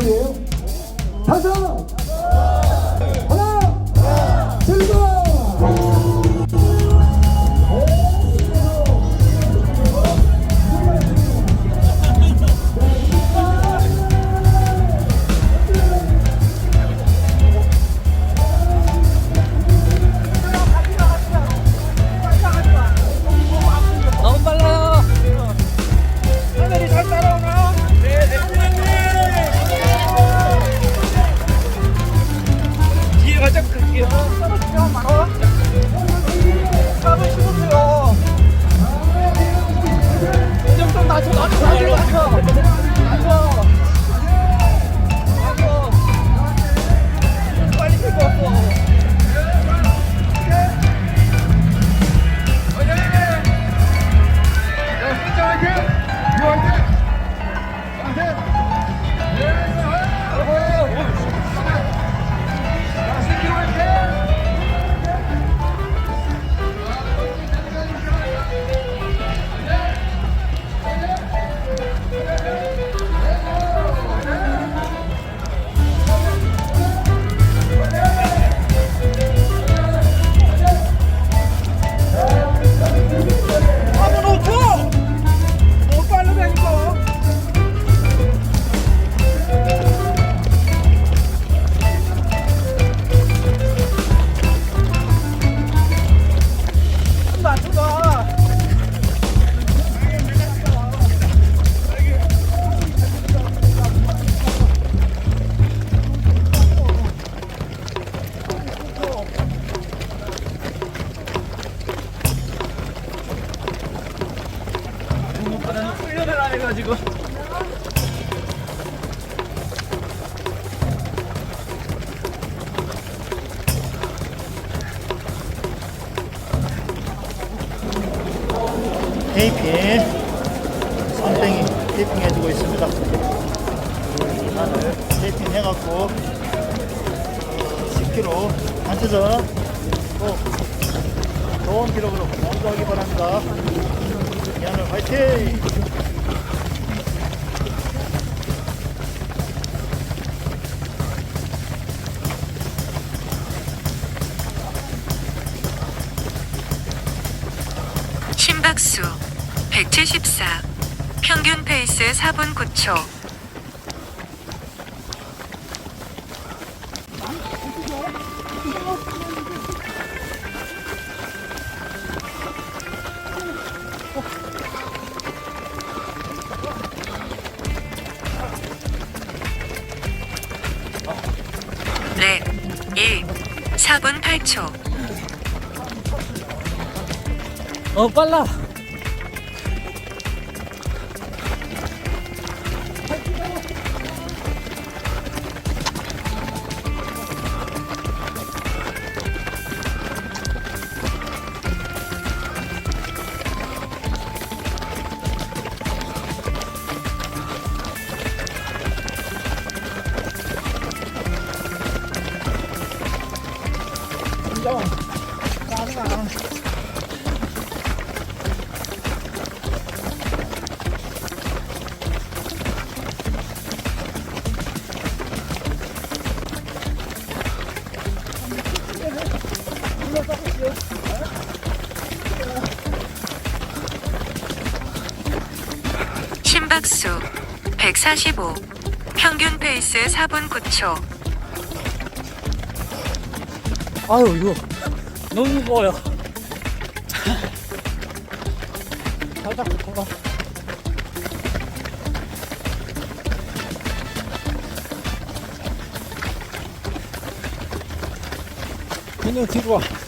소리예요? 다섯, 하기 바랍니다 기아는 화이팅! 심박수 174 평균 페이스 4분 9초 랩1 4분 8초. 어, 빨라. 박수 145 평균 페이스 4분 9초 아유, 이거 너무 무거워요. 살짝 붙어봐. 그냥 뒤로 와.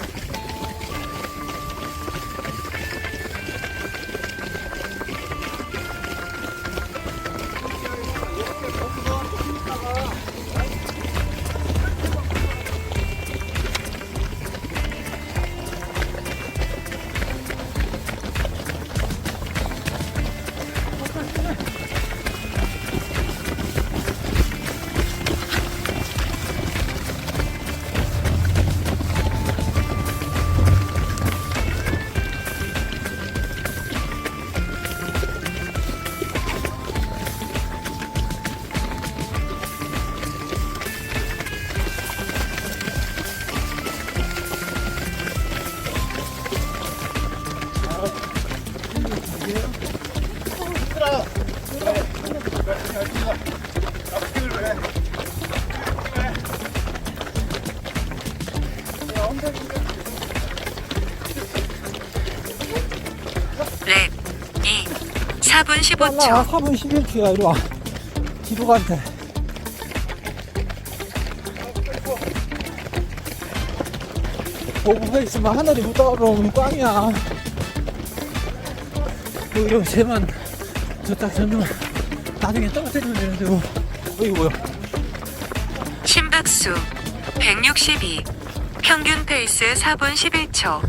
15초. 4분 11초야 이리 와 뒤로 갈때 오버가 있으면 하늘이 못 따라오면 꽝이야 오히려 쟤만 저딱 전면 나중에 떨어뜨리면 되는데 뭐 어이 뭐야 심박수 162. 평균 페이스 4분 11초.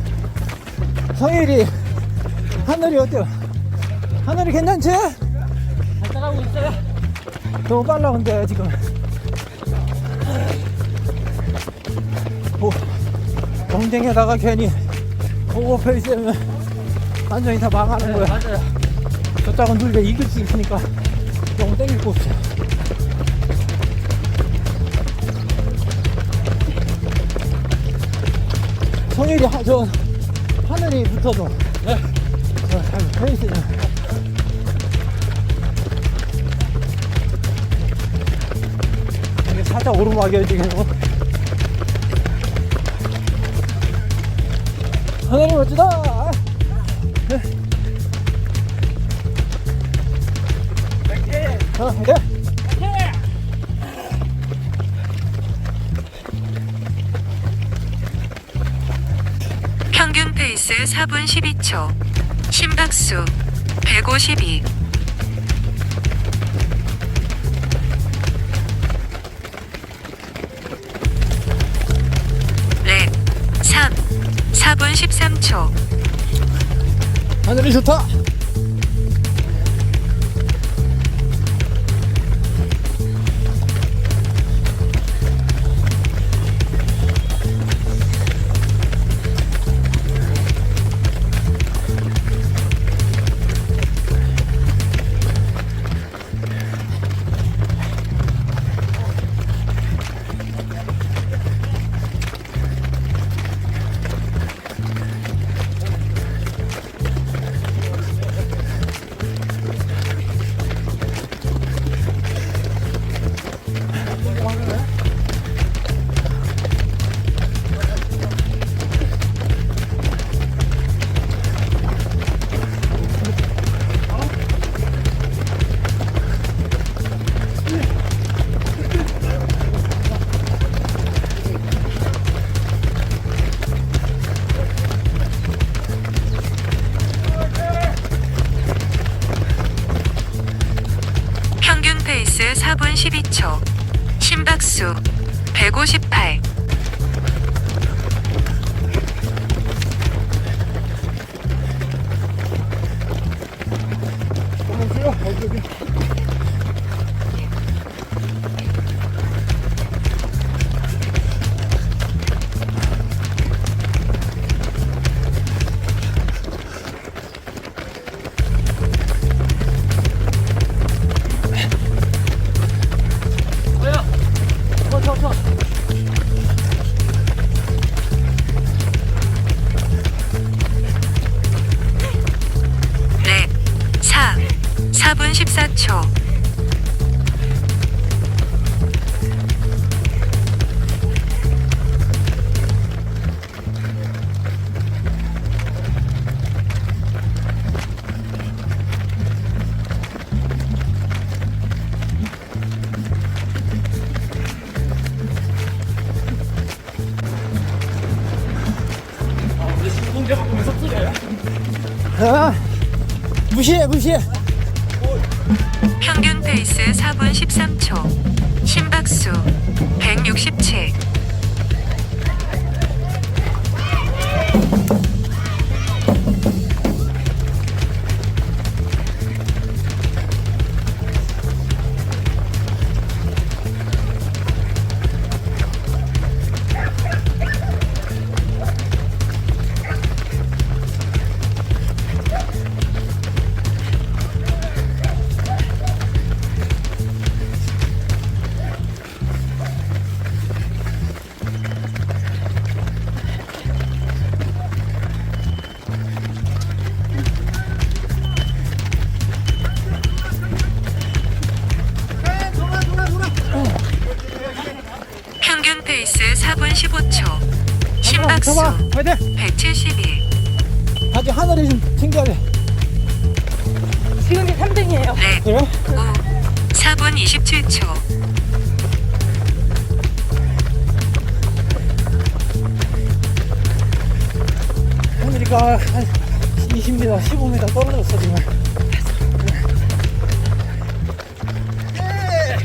성일이 하늘이 어때요? 하늘이 괜찮지? 잘 따라오고 있어요 너무 빨라 근데 지금 오, 경쟁에다가 괜히 오버페이스면 완전히 다 망하는 거야 맞아요 저 짝은 둘다 이길 수 있으니까 너무 땡길 거 없어 성일이 하, 저 하늘이 붙어도 네. 저, 잘 페이스는 살짝 오르막이야 지금 하늘이 멋지다 네. 자, 이제 평균 페이스 4분 12초. 심박수 152. 4분 13초. 하늘이 좋다 158. 아, 무시해 무시해 평균 페이스 4분 13초. 심박수 167. 화이팅 171. 아직 하늘이 좀 챙겨야 돼 지금이 3등이에요. 네. 그래? 5 4분 27초 하늘이가 한 20m, 15m 떨어졌어 지금.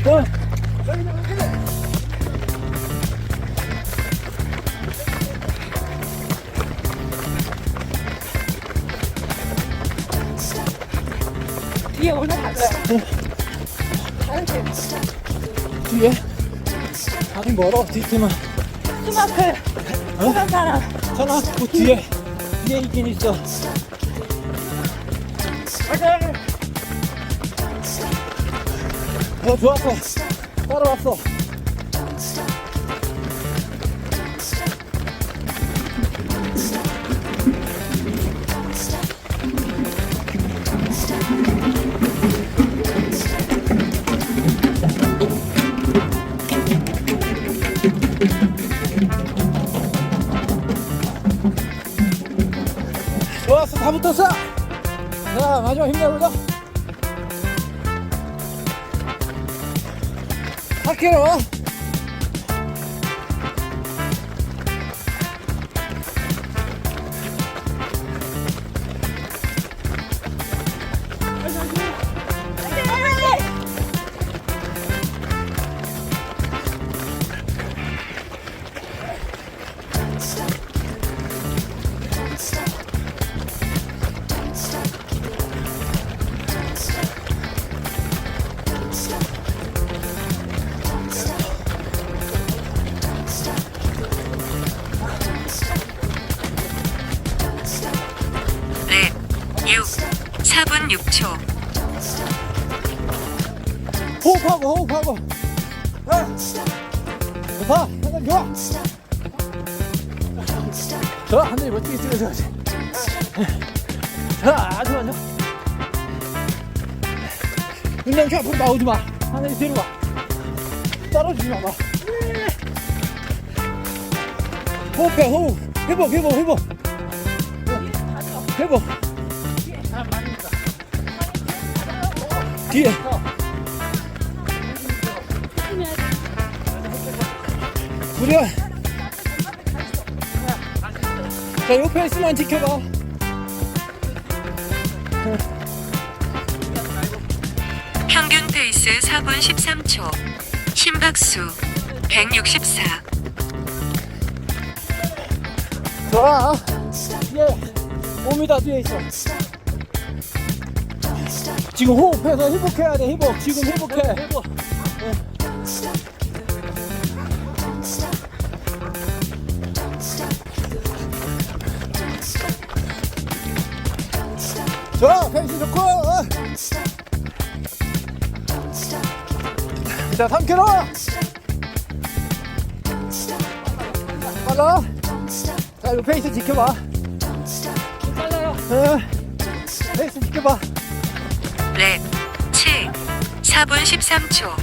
어? 오늘 달라요. 다른 팀. 뒤에? 아직 멀어 뒤팀은. 스마클. 수산 사람. 전화 그 뒤에 뒤에 있긴 있어. 어 좋았어. 따라왔어. 다 붙었어. 자 마지막 힘내보자. 4km. 호흡하고 호흡하고. 아. 좋다. 하늘 좋아. 좋아 하늘이 멋지게 찍어줘야지. 자 아주 좋아. 은영씨 앞으로 나오지 마. 하늘이 뒤로 와. 떨어지지 마. 호흡해 호흡. 회복 회복 회복. 회복. 뒤에. 우리가 자 옆에 있으면 지켜봐. 평균 페이스 4분 13초. 심박수 164 좋아 뒤에 5m 뒤에 있어. 지금 호흡해서 회복해야 돼 회복. 지금 회복해. 좋아 페 이스 좋고. 어. 자 3km 빨라. 자 이거 페이스 지켜봐. 어, 페이스 지켜봐. 랩 7 4분 13초.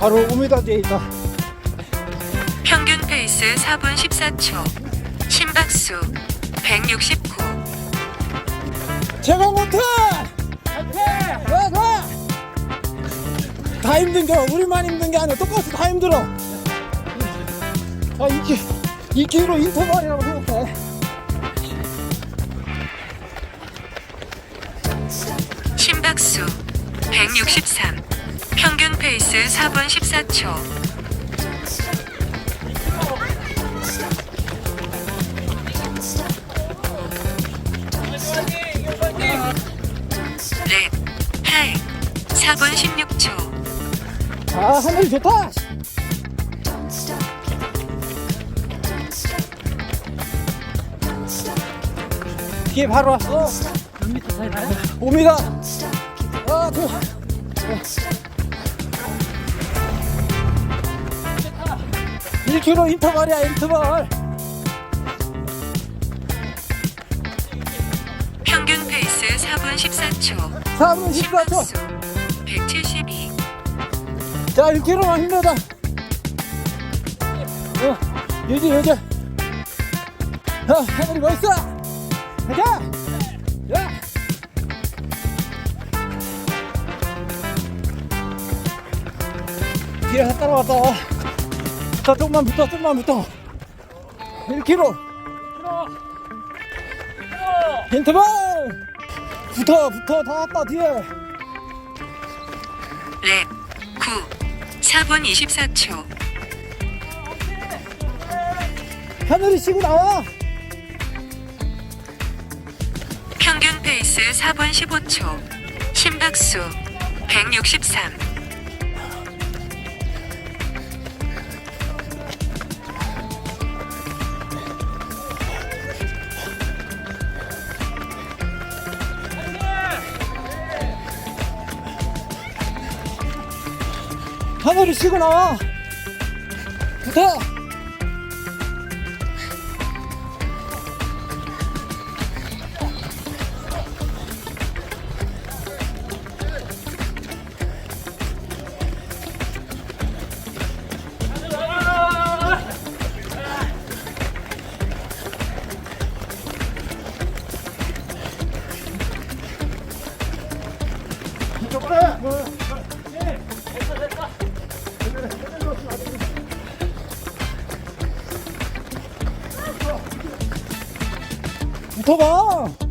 바로 5m 뒤에 있다 페이스 4분 14초. 심박수 169 제가 못해! 좋아 좋아 다 힘든 거 우리만 힘든 게 아니야 똑같이 다 힘들어. 아 2kg 2kg 인터벌이라고 생각해. 심박수 163 평균 페이스 4분 14초 4분 16초. 아 하늘이 좋다. 뒤에 바로 왔어. 몇 미터 차이 나요? 5m 아 좋아 1km 인터벌이야 인터벌. 평균 페이스 4분 14초. 4분 14초. 심박수 172자 1km만 힘내자 어, 유지 유지 야, 하늘이 멋있어! 가자! 야! 뒤에서 따라왔다. 자, 조금만 붙어, 조금만 붙어. 1km. 인터벌! 붙어, 붙어, 다 왔다, 뒤에. 랩 9 4분 24초. 하늘이 쉬고 나와! 평균 페이스 4분 15초. 심박수 163 하늘이 쉬고 나와! 붙어! 붙어봐!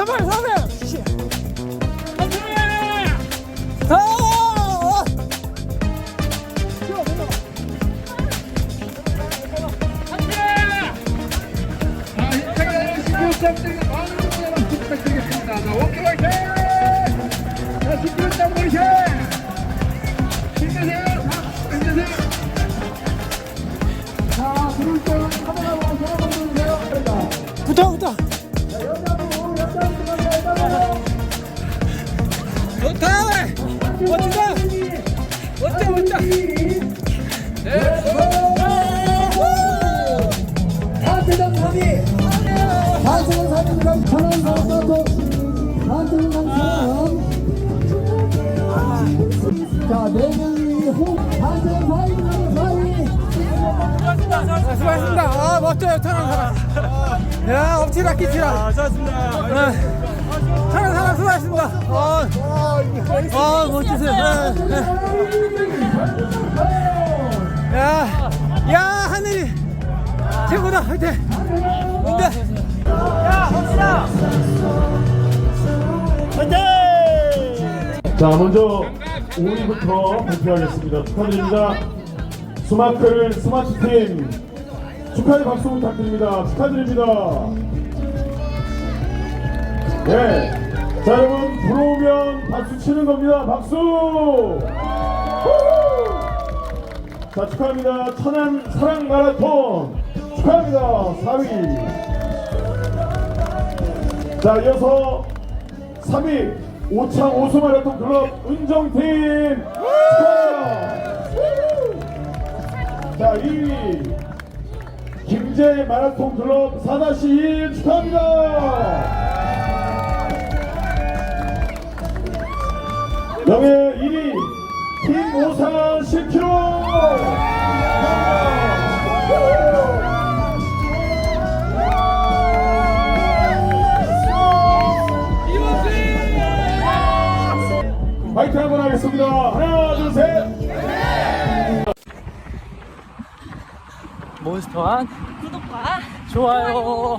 인터벌 서면! 씨. 아, 수고하셨습니다. 아, 멋져요, 천안 사람. 야, 엎치락 끼치락. 수고하셨습니다. 천안 사람 수고하셨습니다. 아, 아 멋지세요. 네, 네. 야, 야, 하늘이 최고다. 화이팅! 근데, 화이팅! 자, 먼저 5위부터 발표하겠습니다. 축하드립니다. 스마클 스마트팀 축하의 박수 부탁드립니다. 축하드립니다. 네. 자, 여러분, 들어오면 박수 치는 겁니다. 박수! 후! 자, 축하합니다. 천안 사랑 마라톤 축하합니다. 4위. 자, 이어서 3위 오창 오수 마라톤 클럽 은정팀 자, 2위 김제 마라톤 클럽 4-1 축하합니다. 명예 1위 김오산 10km 파이팅 한번 하겠습니다. 하나, 둘, 셋. 몬스터한 구독과 좋아요.